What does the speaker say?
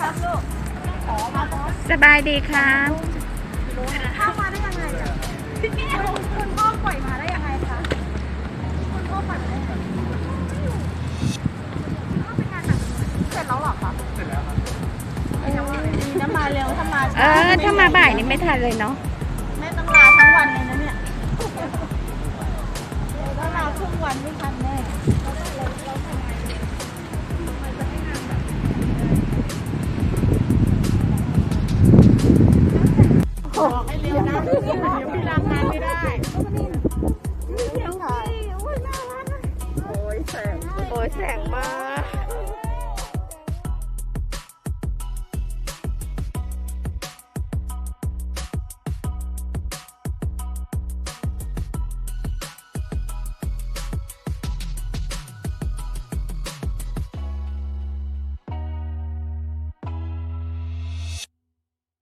ครับลูกอ๋อมาพร้อสบายดีครับข้ามาได้ยังไงอะพี่แก้วคุณพ่อปล่อยมาได้ยังไงคะคุณพ่อปล่อยมาได้ยังไงไม่อเข้าไปงานแบบเสร็จแล้วหรอคะเสร็จแล้วครับดีนะมาเร็วถ้ามาเออถ้ามาบ่ายนี่ไม่ทันเลยเนาะแม่ต้องลาทั้งวันเลยนะเนี่ยถ้าลาครึ่งวันไม่ทันแน่ บอกให้เร็วนะเดี๋ยวพี่รำงานไม่ได้เดี๋ยวถ่ายโอ้ยน่ารักโอ้ยแสงโอ้ยแสงมาก